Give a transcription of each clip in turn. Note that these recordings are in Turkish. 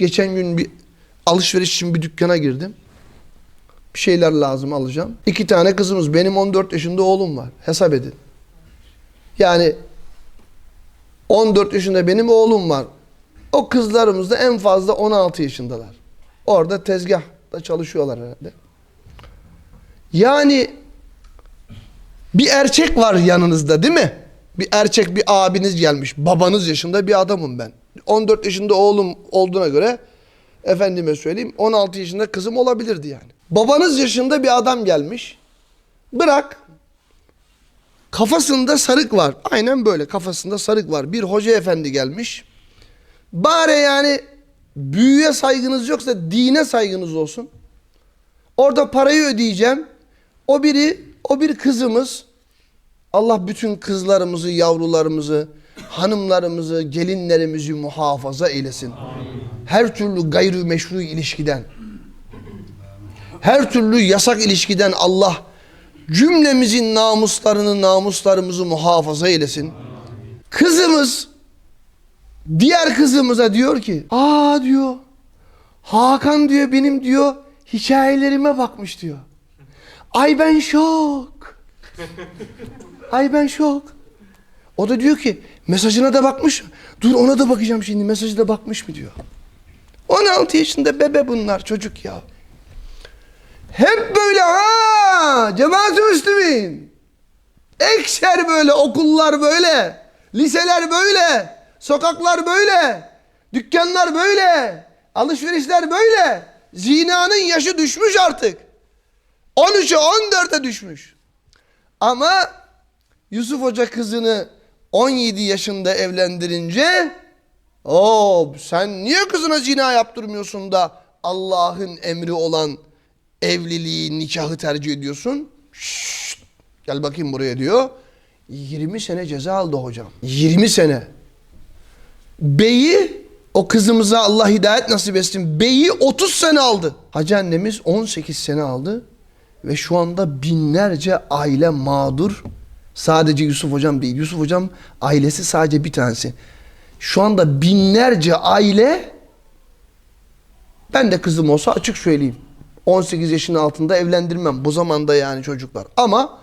Geçen gün bir alışveriş için bir dükkana girdim. Bir şeyler lazım alacağım. İki tane kızımız. Benim 14 yaşında oğlum var. Hesap edin. Yani 14 yaşında benim oğlum var. O kızlarımız da en fazla 16 yaşındalar. Orada tezgahta çalışıyorlar herhalde. Yani bir erkek var yanınızda değil mi? Bir erkek bir abiniz gelmiş. Babanız yaşında bir adamım ben. 14 yaşında oğlum olduğuna göre efendime söyleyeyim 16 yaşında kızım olabilirdi yani. Babanız yaşında bir adam gelmiş. Bırak kafasında sarık var. Aynen böyle kafasında sarık var. Bir hoca efendi gelmiş. Bari yani büyüye saygınız yoksa dine saygınız olsun. Orada parayı ödeyeceğim. O biri, o bir kızımız. Allah bütün kızlarımızı, yavrularımızı, hanımlarımızı, gelinlerimizi muhafaza eylesin. Her türlü gayrı meşru ilişkiden, her türlü yasak ilişkiden Allah cümlemizin namuslarını, namuslarımızı muhafaza eylesin. Kızımız diğer kızımıza diyor ki, aa diyor, Hakan diyor benim diyor hikayelerime bakmış diyor. Ay ben şok. Ay ben şok. O da diyor ki mesajına da bakmış. Dur ona da bakacağım şimdi mesajı da bakmış mı diyor. 16 yaşında bebe bunlar çocuk ya. Hep böyle ha cemaat-i müslümin. Ekser böyle okullar böyle. Liseler böyle. Sokaklar böyle. Dükkanlar böyle. Alışverişler böyle. Zinanın yaşı düşmüş artık. 13'e 14'e düşmüş. Ama Yusuf Hoca kızını 17 yaşında evlendirince o sen niye kızına zina yaptırmıyorsun da Allah'ın emri olan evliliği, nikahı tercih ediyorsun? Şşt, gel bakayım buraya diyor. 20 sene ceza aldı hocam. 20 sene. Beyi o kızımıza Allah hidayet nasip etsin. Beyi 30 sene aldı. Hacı annemiz 18 sene aldı. Ve şu anda binlerce aile mağdur. Sadece Yusuf hocam değil. Yusuf hocam ailesi sadece bir tanesi. Şu anda binlerce aile ben de kızım olsa açık söyleyeyim. 18 yaşın altında evlendirmem. Bu zamanda yani çocuklar. Ama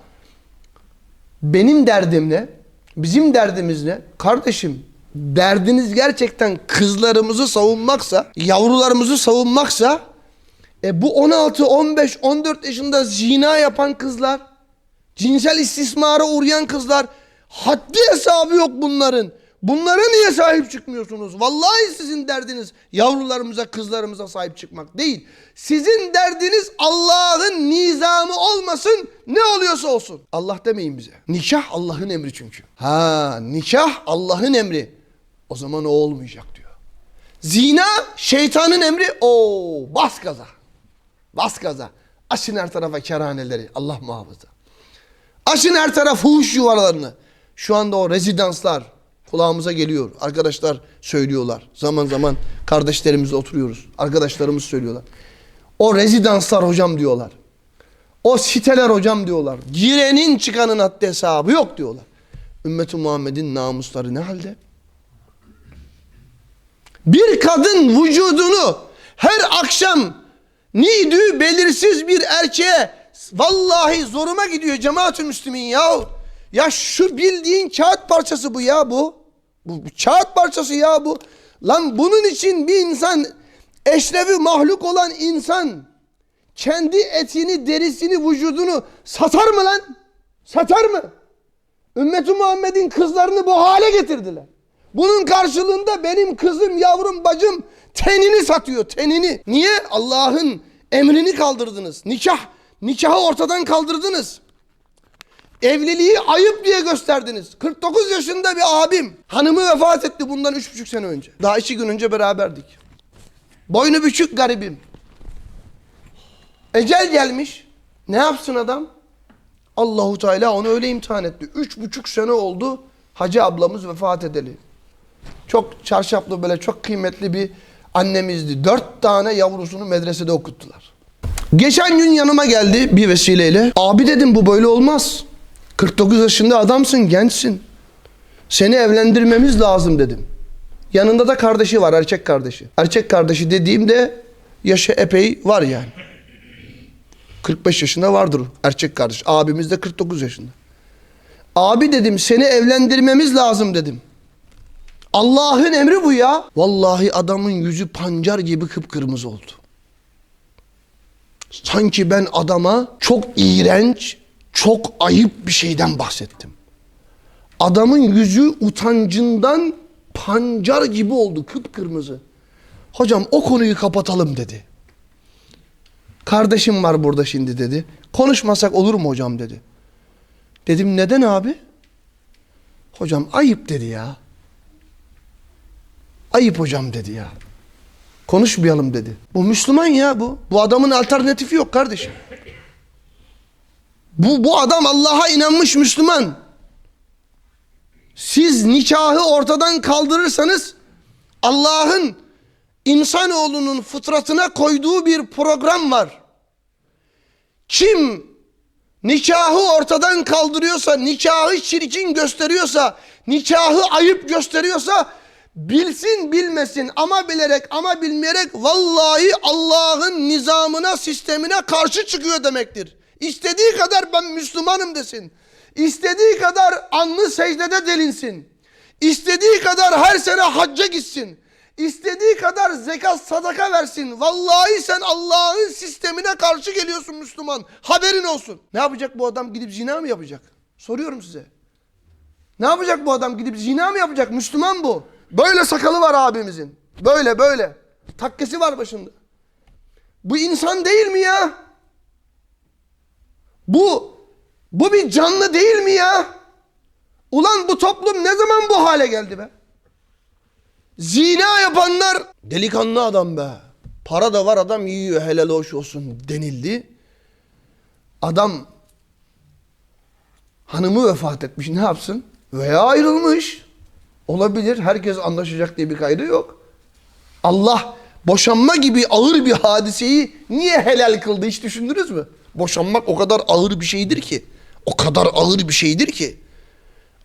benim derdim ne? Bizim derdimiz ne? Kardeşim derdiniz gerçekten kızlarımızı savunmaksa, yavrularımızı savunmaksa e bu 16, 15, 14 yaşında zina yapan kızlar, cinsel istismara uğrayan kızlar haddi hesabı yok bunların. Bunlara niye sahip çıkmıyorsunuz? Vallahi sizin derdiniz yavrularımıza, kızlarımıza sahip çıkmak değil. Sizin derdiniz Allah'ın nizamı olmasın, ne oluyorsa olsun. Allah demeyin bize. Nikah Allah'ın emri çünkü. Ha, nikah Allah'ın emri. O zaman o olmayacak diyor. Zina şeytanın emri. O bas gaza. Bas gaza. Açın her tarafa kerhaneleri. Allah muhafaza. Açın her taraf fuhuş yuvalarını. Şu anda o rezidanslar kulağımıza geliyor. Arkadaşlar söylüyorlar. Zaman zaman kardeşlerimizle oturuyoruz. Arkadaşlarımız söylüyorlar. O rezidanslar hocam diyorlar. O siteler hocam diyorlar. Girenin çıkanın haddi hesabı yok diyorlar. Ümmeti Muhammed'in namusları ne halde? Bir kadın vücudunu her akşam nidü belirsiz bir erkeğe vallahi zoruma gidiyor cemaat-ü müslümin ya. Ya şu bildiğin kağıt parçası bu ya bu. Bu, bu kağıt parçası ya bu. Lan bunun için bir insan eşrevi mahluk olan insan kendi etini, derisini, vücudunu satar mı lan? Satar mı? Ümmeti Muhammed'in kızlarını bu hale getirdiler. Bunun karşılığında benim kızım, yavrum, bacım tenini satıyor, tenini. Niye? Allah'ın emrini kaldırdınız. Nikah, nikahı ortadan kaldırdınız. Evliliği ayıp diye gösterdiniz. 49 yaşında bir abim. Hanımı vefat etti bundan 3,5 sene önce. Daha iki gün önce beraberdik. Boynu bükük garibim. Ecel gelmiş. Ne yapsın adam? Allahu Teala onu öyle imtihan etti. Üç buçuk sene oldu hacı ablamız vefat edeli. Çok çarşaflı böyle çok kıymetli bir annemizdi. Dört tane yavrusunu medresede okuttular. Geçen gün yanıma geldi bir vesileyle. Abi dedim bu böyle olmaz. 49 yaşında adamsın, gençsin. Seni evlendirmemiz lazım dedim. Yanında da kardeşi var erkek kardeşi. Erkek kardeşi dediğimde yaşı epey var yani. 45 yaşında vardır erkek kardeş. Abimiz de 49 yaşında. Abi dedim seni evlendirmemiz lazım dedim. Allah'ın emri bu ya. Vallahi adamın yüzü pancar gibi kıpkırmızı oldu. Sanki ben adama çok iğrenç, çok ayıp bir şeyden bahsettim. Adamın yüzü utancından pancar gibi oldu kıpkırmızı. Hocam o konuyu kapatalım dedi. Kardeşim var burada şimdi dedi. Konuşmasak olur mu hocam dedi. Dedim neden abi? Hocam ayıp dedi ya. Ayıp hocam dedi ya. Konuşmayalım dedi. Bu Müslüman ya bu. Bu adamın alternatifi yok kardeşim. Bu, bu adam Allah'a inanmış Müslüman. Siz nikahı ortadan kaldırırsanız Allah'ın insanoğlunun fıtratına koyduğu bir program var. Kim nikahı ortadan kaldırıyorsa, nikahı çirkin gösteriyorsa, nikahı ayıp gösteriyorsa bilsin bilmesin ama bilerek ama bilmeyerek vallahi Allah'ın nizamına, sistemine karşı çıkıyor demektir. İstediği kadar ben Müslümanım desin. İstediği kadar anlı secdede delinsin. İstediği kadar her sene hacca gitsin. İstediği kadar zekat sadaka versin. Vallahi sen Allah'ın sistemine karşı geliyorsun Müslüman. Haberin olsun. Ne yapacak bu adam gidip zina mı yapacak? Soruyorum size. Ne yapacak bu adam gidip zina mı yapacak? Müslüman bu. Böyle sakalı var abimizin. Böyle böyle. Takkesi var başında. Bu insan değil mi ya? Bu bu bir canlı değil mi ya? Ulan bu toplum ne zaman bu hale geldi be? Zina yapanlar delikanlı adam be. Para da var adam yiyor helal hoş olsun denildi. Adam hanımı vefat etmiş ne yapsın? Veya ayrılmış. Olabilir. Herkes anlaşacak diye bir kaydı yok. Allah boşanma gibi ağır bir hadiseyi niye helal kıldı hiç düşündünüz mü? Boşanmak o kadar ağır bir şeydir ki. O kadar ağır bir şeydir ki.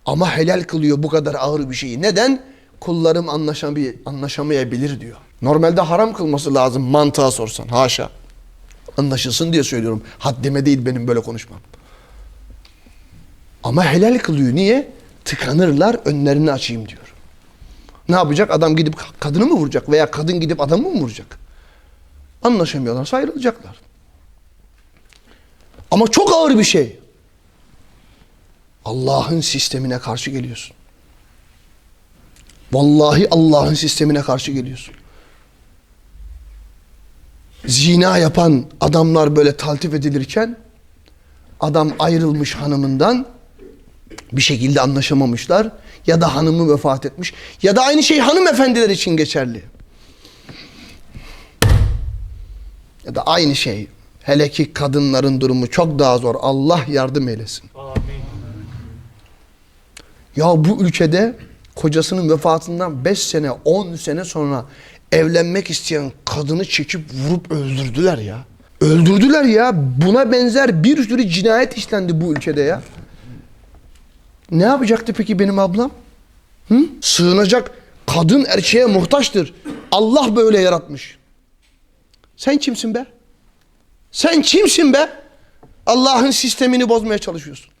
Ama helal kılıyor bu kadar ağır bir şeyi. Neden? Kullarım anlaşamay anlaşamayabilir diyor. Normalde haram kılması lazım mantığa sorsan. Haşa. Anlaşılsın diye söylüyorum. Haddime değil benim böyle konuşmam. Ama helal kılıyor. Niye? Tıkanırlar önlerini açayım diyor. Ne yapacak? Adam gidip kadını mı vuracak? Veya kadın gidip adamı mı vuracak? Anlaşamıyorlarsa ayrılacaklar. Ama çok ağır bir şey. Allah'ın sistemine karşı geliyorsun. Vallahi Allah'ın sistemine karşı geliyorsun. Zina yapan adamlar böyle taltif edilirken adam ayrılmış hanımından bir şekilde anlaşamamışlar ya da hanımı vefat etmiş ya da aynı şey hanımefendiler için geçerli. Ya da aynı şey. Hele ki kadınların durumu çok daha zor. Allah yardım eylesin. Ya bu ülkede kocasının vefatından 5 sene 10 sene sonra evlenmek isteyen kadını çekip vurup öldürdüler ya. Öldürdüler ya. Buna benzer bir sürü cinayet işlendi bu ülkede ya. Ne yapacaktı peki benim ablam? Hı? Sığınacak kadın erkeğe muhtaçtır. Allah böyle yaratmış. Sen kimsin be? Sen kimsin be? Allah'ın sistemini bozmaya çalışıyorsun.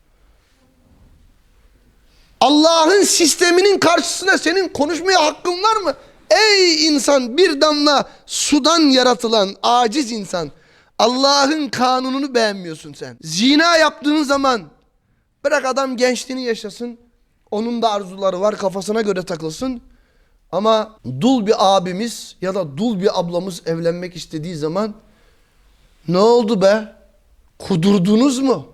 Allah'ın sisteminin karşısına senin konuşmaya hakkın var mı? Ey insan bir damla sudan yaratılan aciz insan. Allah'ın kanununu beğenmiyorsun sen. Zina yaptığın zaman bırak adam gençliğini yaşasın. Onun da arzuları var kafasına göre takılsın. Ama dul bir abimiz ya da dul bir ablamız evlenmek istediği zaman ne oldu be? Kudurdunuz mu?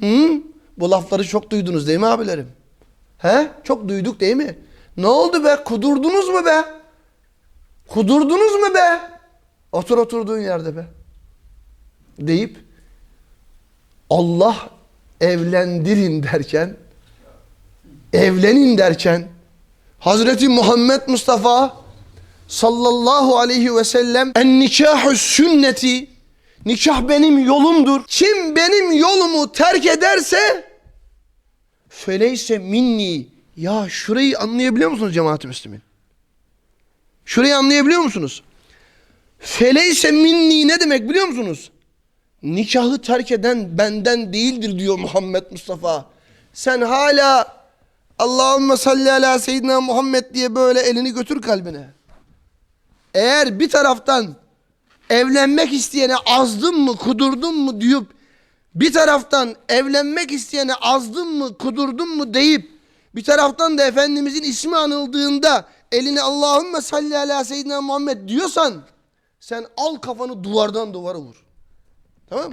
Hı? Bu lafları çok duydunuz değil mi abilerim? He? Çok duyduk değil mi? Ne oldu be? Kudurdunuz mu be? Kudurdunuz mu be? Otur oturduğun yerde be. Deyip Allah evlendirin derken evlenin derken Hazreti Muhammed Mustafa sallallahu aleyhi ve sellem en nikahü sünneti nikah benim yolumdur. Kim benim yolumu terk ederse feleyse minni ya şurayı anlayabiliyor musunuz cemaat-i müslümin? Şurayı anlayabiliyor musunuz? Feleyse minni ne demek biliyor musunuz? Nikahı terk eden benden değildir diyor Muhammed Mustafa. Sen hala Allahümme salli ala seyyidina Muhammed diye böyle elini götür kalbine. Eğer bir taraftan evlenmek isteyene azdın mı kudurdun mu deyip bir taraftan evlenmek isteyene azdın mı kudurdun mu deyip bir taraftan da Efendimizin ismi anıldığında eline Allahümme salli ala seyyidina Muhammed diyorsan sen al kafanı duvardan duvara vur. Tamam?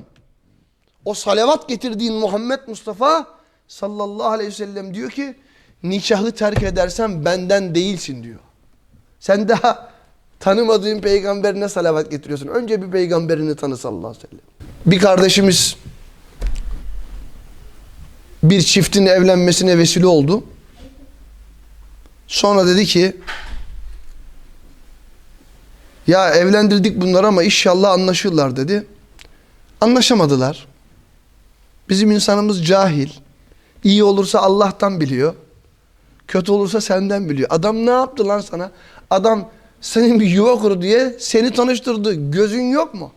O salavat getirdiğin Muhammed Mustafa sallallahu aleyhi ve sellem diyor ki nikahı terk edersen benden değilsin diyor. Sen daha tanımadığın peygamberine salavat getiriyorsun. Önce bir peygamberini tanı sallallahu aleyhi ve sellem. Bir kardeşimiz bir çiftin evlenmesine vesile oldu. Sonra dedi ki ya evlendirdik bunları ama inşallah anlaşırlar dedi. Anlaşamadılar. Bizim insanımız cahil. İyi olursa Allah'tan biliyor. Kötü olursa senden biliyor. Adam ne yaptı lan sana? Adam senin bir yuva kur diye seni tanıştırdı. Gözün yok mu?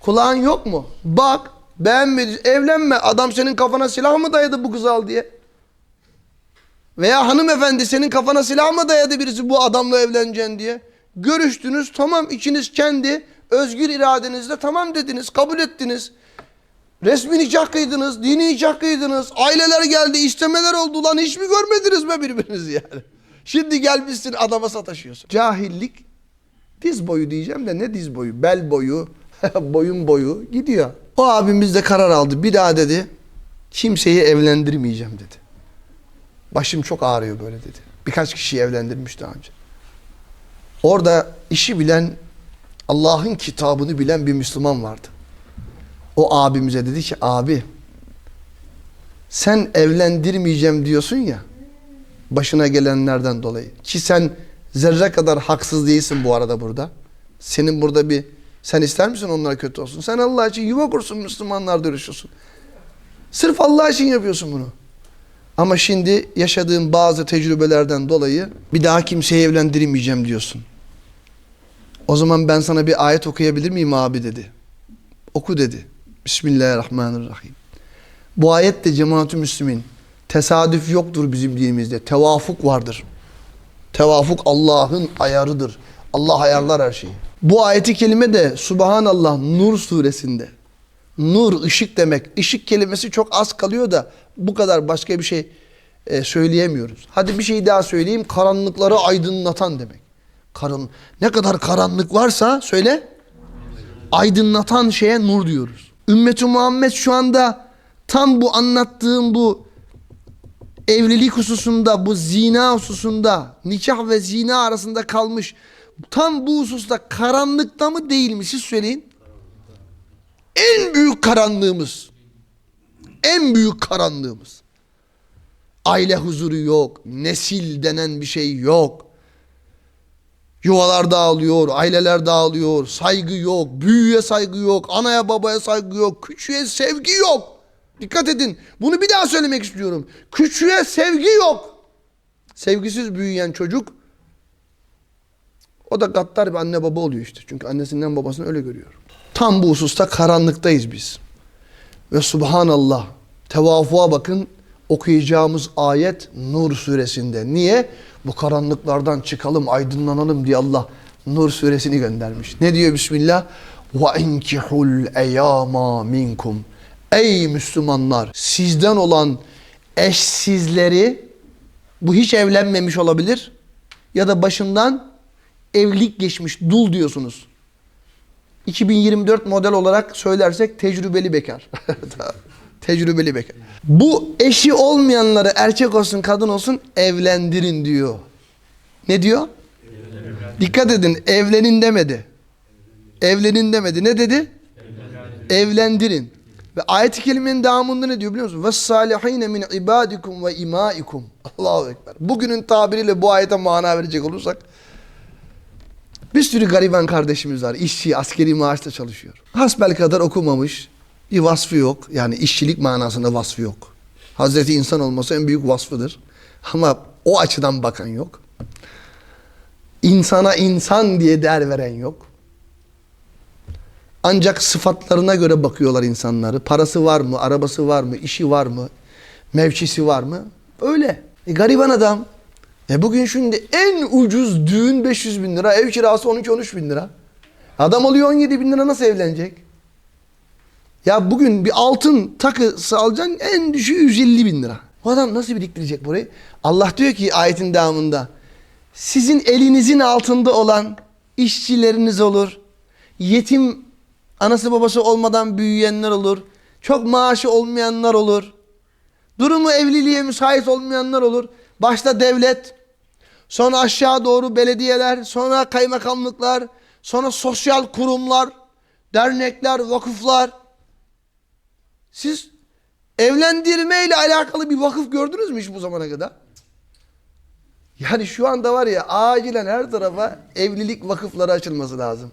Kulağın yok mu? Bak beğenmedi. Evlenme. Adam senin kafana silah mı dayadı bu kızı al diye? Veya hanımefendi senin kafana silah mı dayadı birisi bu adamla evleneceksin diye? Görüştünüz tamam ikiniz kendi özgür iradenizle tamam dediniz kabul ettiniz. Resmi nikah kıydınız, dini nikah kıydınız. Aileler geldi, istemeler oldu lan hiç mi görmediniz be birbirinizi yani? Şimdi gelmişsin adama sataşıyorsun. Cahillik diz boyu diyeceğim de ne diz boyu? Bel boyu, boyun boyu gidiyor. O abimiz de karar aldı. Bir daha dedi kimseyi evlendirmeyeceğim dedi. Başım çok ağrıyor böyle dedi. Birkaç kişiyi evlendirmiş daha önce. Orada işi bilen, Allah'ın kitabını bilen bir Müslüman vardı. O abimize dedi ki abi sen evlendirmeyeceğim diyorsun ya başına gelenlerden dolayı ki sen zerre kadar haksız değilsin bu arada burada. Senin burada bir sen ister misin onlara kötü olsun? Sen Allah için yuva kursun Müslümanlar dönüşüyorsun. Sırf Allah için yapıyorsun bunu. Ama şimdi yaşadığın bazı tecrübelerden dolayı bir daha kimseyi evlendirmeyeceğim diyorsun. O zaman ben sana bir ayet okuyabilir miyim abi dedi. Oku dedi. Bismillahirrahmanirrahim. Bu ayet de cemaat-ü müslümin. Tesadüf yoktur bizim dinimizde. Tevafuk vardır. Tevafuk Allah'ın ayarıdır. Allah ayarlar her şeyi. Bu ayeti kelime de Subhanallah Nur suresinde. Nur ışık demek. Işık kelimesi çok az kalıyor da bu kadar başka bir şey e, söyleyemiyoruz. Hadi bir şey daha söyleyeyim. Karanlıkları aydınlatan demek. Karan, ne kadar karanlık varsa söyle aydınlatan şeye nur diyoruz. Ümmeti Muhammed şu anda tam bu anlattığım bu evlilik hususunda, bu zina hususunda, nikah ve zina arasında kalmış. Tam bu hususta karanlıkta mı değil mi siz söyleyin. En büyük karanlığımız. En büyük karanlığımız. Aile huzuru yok. Nesil denen bir şey yok. Yuvalar dağılıyor, aileler dağılıyor, saygı yok, büyüye saygı yok, anaya babaya saygı yok, küçüğe sevgi yok. Dikkat edin. Bunu bir daha söylemek istiyorum. Küçüğe sevgi yok. Sevgisiz büyüyen çocuk o da gaddar bir anne baba oluyor işte. Çünkü annesinden babasını öyle görüyor. Tam bu hususta karanlıktayız biz. Ve subhanallah tevafuğa bakın okuyacağımız ayet Nur suresinde. Niye? Bu karanlıklardan çıkalım, aydınlanalım diye Allah Nur suresini göndermiş. Ne diyor Bismillah? وَاِنْكِحُ الْاَيَامَا minkum. Ey Müslümanlar! Sizden olan eşsizleri bu hiç evlenmemiş olabilir ya da başından evlilik geçmiş dul diyorsunuz. 2024 model olarak söylersek tecrübeli bekar. tecrübeli bekar. Bu eşi olmayanları erkek olsun kadın olsun evlendirin diyor. Ne diyor? Dikkat edin evlenin demedi. Evlenin demedi. Ne dedi? Evlendirin. Ve ayet-i kerimenin devamında ne diyor biliyor musun? Min ibadikum ve imaikum. Allahu ekber. Bugünün tabiriyle bu ayete mana verecek olursak bir sürü gariban kardeşimiz var. İşçi, askeri maaşta çalışıyor. Hasbel kadar okumamış. Bir vasfı yok. Yani işçilik manasında vasfı yok. Hazreti insan olması en büyük vasfıdır. Ama o açıdan bakan yok. insana insan diye değer veren yok. Ancak sıfatlarına göre bakıyorlar insanları. Parası var mı, arabası var mı, işi var mı, mevkisi var mı? Öyle. E, gariban adam. E bugün şimdi en ucuz düğün 500 bin lira, ev kirası 12-13 bin lira. Adam alıyor 17 bin lira nasıl evlenecek? Ya bugün bir altın takısı alacaksın en düşüğü 150 bin lira. O adam nasıl biriktirecek burayı? Allah diyor ki ayetin devamında. Sizin elinizin altında olan işçileriniz olur. Yetim anası babası olmadan büyüyenler olur. Çok maaşı olmayanlar olur. Durumu evliliğe müsait olmayanlar olur. Başta devlet, sonra aşağı doğru belediyeler, sonra kaymakamlıklar, sonra sosyal kurumlar, dernekler, vakıflar. Siz evlendirme ile alakalı bir vakıf gördünüz mü hiç bu zamana kadar? Yani şu anda var ya acilen her tarafa evlilik vakıfları açılması lazım.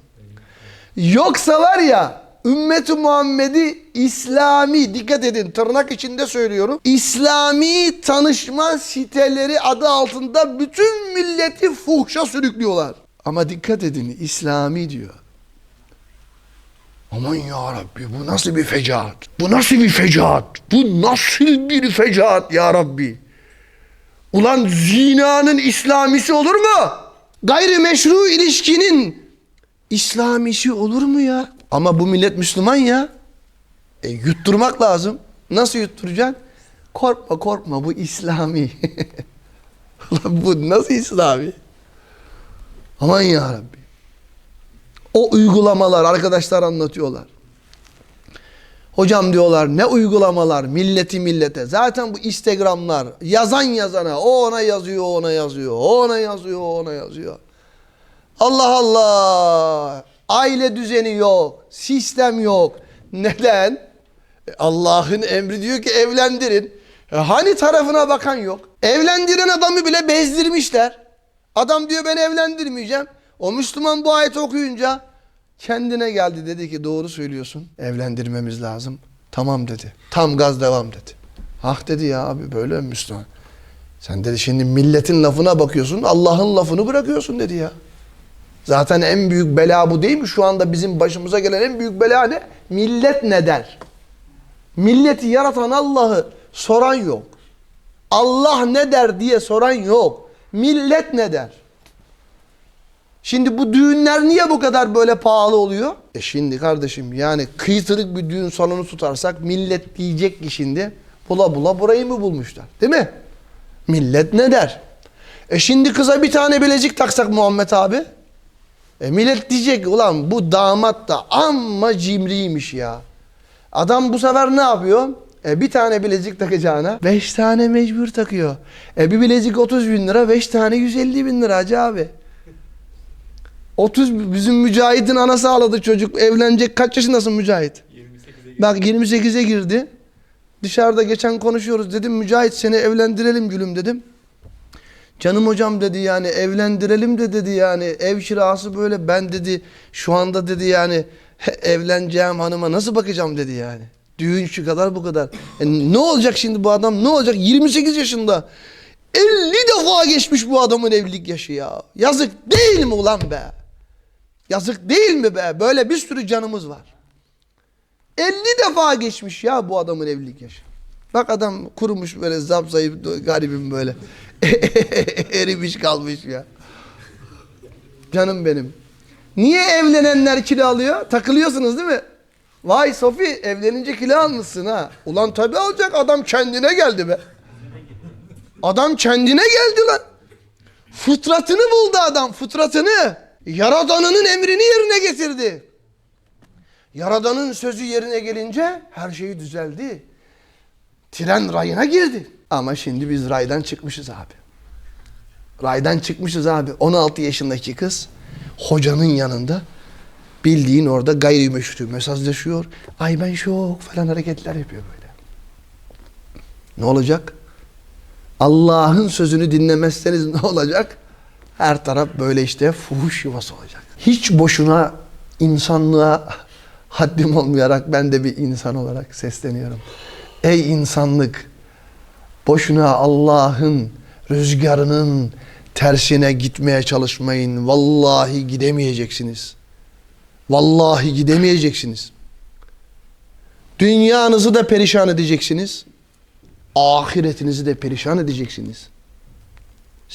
Yoksa var ya ümmeti Muhammed'i İslami dikkat edin tırnak içinde söylüyorum. İslami tanışma siteleri adı altında bütün milleti fuhşa sürüklüyorlar. Ama dikkat edin İslami diyor. Aman ya Rabbi bu nasıl bir fecaat? Bu nasıl bir fecaat? Bu nasıl bir fecaat ya Rabbi? Ulan zinanın İslamisi olur mu? Gayrimeşru ilişkinin İslamisi olur mu ya? Ama bu millet Müslüman ya. E, yutturmak lazım. Nasıl yutturacaksın? Korkma korkma bu İslami. Ulan bu nasıl İslami? Aman ya Rabbi. O uygulamalar arkadaşlar anlatıyorlar. Hocam diyorlar ne uygulamalar milleti millete. Zaten bu Instagram'lar yazan yazana o ona yazıyor o ona yazıyor o ona yazıyor o ona yazıyor. Allah Allah aile düzeni yok sistem yok. Neden? E, Allah'ın emri diyor ki evlendirin. E, hani tarafına bakan yok. Evlendiren adamı bile bezdirmişler. Adam diyor ben evlendirmeyeceğim. O Müslüman bu ayeti okuyunca kendine geldi dedi ki doğru söylüyorsun. Evlendirmemiz lazım. Tamam dedi. Tam gaz devam dedi. Ah dedi ya abi böyle Müslüman? Sen dedi şimdi milletin lafına bakıyorsun Allah'ın lafını bırakıyorsun dedi ya. Zaten en büyük bela bu değil mi? Şu anda bizim başımıza gelen en büyük bela ne? Millet ne der? Milleti yaratan Allah'ı soran yok. Allah ne der diye soran yok. Millet ne der? Şimdi bu düğünler niye bu kadar böyle pahalı oluyor? E şimdi kardeşim yani kıytırık bir düğün salonu tutarsak millet diyecek ki şimdi bula bula burayı mı bulmuşlar? Değil mi? Millet ne der? E şimdi kıza bir tane bilezik taksak Muhammed abi. E millet diyecek ulan bu damat da amma cimriymiş ya. Adam bu sefer ne yapıyor? E bir tane bilezik takacağına beş tane mecbur takıyor. E bir bilezik 30 bin lira, beş tane 150 bin lira hacı abi. 30 bizim Mücahit'in anası ağladı çocuk. Evlenecek kaç yaşındasın Mücahit? 28'e Bak 28'e girdi. Dışarıda geçen konuşuyoruz dedim Mücahit seni evlendirelim gülüm dedim. Canım hocam dedi yani evlendirelim de dedi yani ev kirası böyle ben dedi şu anda dedi yani evleneceğim hanıma nasıl bakacağım dedi yani. Düğün şu kadar bu kadar. E ne olacak şimdi bu adam ne olacak 28 yaşında 50 defa geçmiş bu adamın evlilik yaşı ya. Yazık değil mi ulan be? Yazık değil mi be? Böyle bir sürü canımız var. 50 defa geçmiş ya bu adamın evlilik yaşı. Bak adam kurumuş böyle zapzayıp garibim böyle. Erimiş kalmış ya. Canım benim. Niye evlenenler kilo alıyor? Takılıyorsunuz değil mi? Vay Sofi evlenince kilo almışsın ha. Ulan tabii alacak adam kendine geldi be. Adam kendine geldi lan. Fıtratını buldu adam fıtratını. Yaradanının emrini yerine getirdi. Yaradanın sözü yerine gelince her şey düzeldi. Tren rayına girdi. Ama şimdi biz raydan çıkmışız abi. Raydan çıkmışız abi. 16 yaşındaki kız hocanın yanında bildiğin orada gayrimeşru mesajlaşıyor. Ay ben şok falan hareketler yapıyor böyle. Ne olacak? Allah'ın sözünü dinlemezseniz ne olacak? Her taraf böyle işte fuhuş yuvası olacak. Hiç boşuna insanlığa haddim olmayarak ben de bir insan olarak sesleniyorum. Ey insanlık! Boşuna Allah'ın rüzgarının, tersine gitmeye çalışmayın. Vallahi gidemeyeceksiniz. Vallahi gidemeyeceksiniz. Dünyanızı da perişan edeceksiniz. Ahiretinizi de perişan edeceksiniz.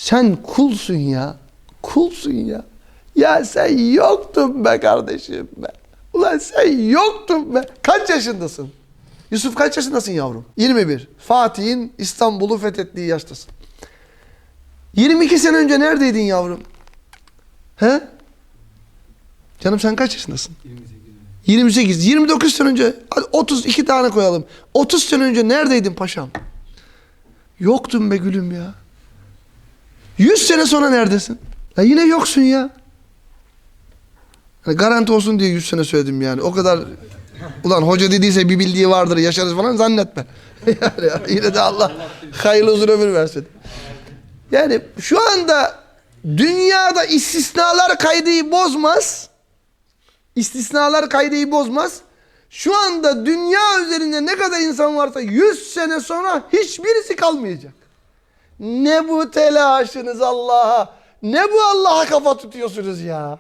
Sen kulsun ya. Kulsun ya. Ya sen yoktun be kardeşim be. Ulan sen yoktun be. Kaç yaşındasın? Yusuf kaç yaşındasın yavrum? 21. Fatih'in İstanbul'u fethettiği yaştasın. 22 sene önce neredeydin yavrum? He? Canım sen kaç yaşındasın? 28. 29 sene önce hadi 32 tane koyalım. 30 sene önce neredeydin paşam? Yoktun be gülüm ya. 100 sene sonra neredesin? Ya yine yoksun ya. Hani garanti olsun diye 100 sene söyledim yani. O kadar ulan hoca dediyse bir bildiği vardır yaşarız falan zannetme. yani ya, yine de Allah hayırlı uzun ömür versin. Yani şu anda dünyada istisnalar kaydeyi bozmaz. İstisnalar kaydeyi bozmaz. Şu anda dünya üzerinde ne kadar insan varsa 100 sene sonra hiçbirisi kalmayacak. Ne bu telaşınız Allah'a? Ne bu Allah'a kafa tutuyorsunuz ya?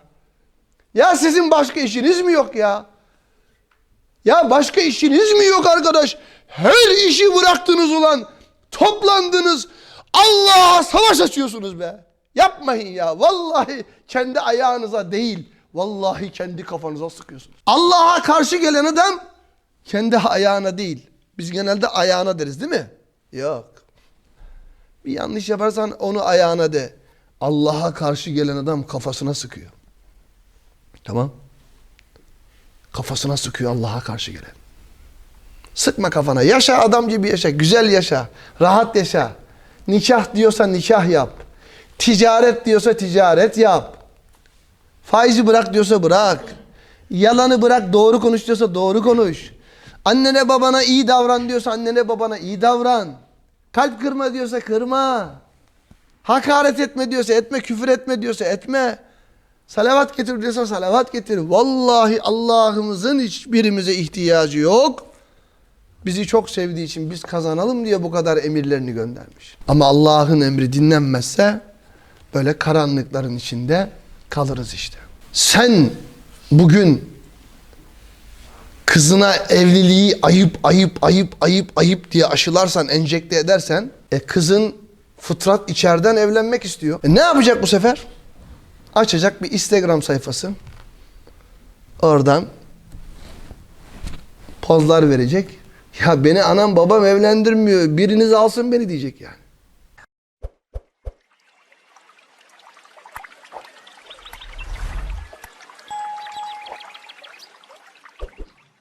Ya sizin başka işiniz mi yok ya? Ya başka işiniz mi yok arkadaş? Her işi bıraktınız ulan. Toplandınız. Allah'a savaş açıyorsunuz be. Yapmayın ya. Vallahi kendi ayağınıza değil. Vallahi kendi kafanıza sıkıyorsunuz. Allah'a karşı gelen adam kendi ayağına değil. Biz genelde ayağına deriz değil mi? Yok. Bir yanlış yaparsan onu ayağına de. Allah'a karşı gelen adam kafasına sıkıyor. Tamam. Kafasına sıkıyor Allah'a karşı gelen. Sıkma kafana. Yaşa adam gibi yaşa. Güzel yaşa. Rahat yaşa. Nikah diyorsa nikah yap. Ticaret diyorsa ticaret yap. Faizi bırak diyorsa bırak. Yalanı bırak doğru konuş diyorsa doğru konuş. Annene babana iyi davran diyorsa annene babana iyi davran. Kalp kırma diyorsa kırma. Hakaret etme diyorsa etme, küfür etme diyorsa etme. Salavat getir diyorsa salavat getir. Vallahi Allah'ımızın hiçbirimize ihtiyacı yok. Bizi çok sevdiği için biz kazanalım diye bu kadar emirlerini göndermiş. Ama Allah'ın emri dinlenmezse böyle karanlıkların içinde kalırız işte. Sen bugün kızına evliliği ayıp ayıp ayıp ayıp ayıp diye aşılarsan, enjekte edersen e kızın fıtrat içeriden evlenmek istiyor. E ne yapacak bu sefer? Açacak bir Instagram sayfası. Oradan pozlar verecek. Ya beni anam babam evlendirmiyor. Biriniz alsın beni diyecek yani.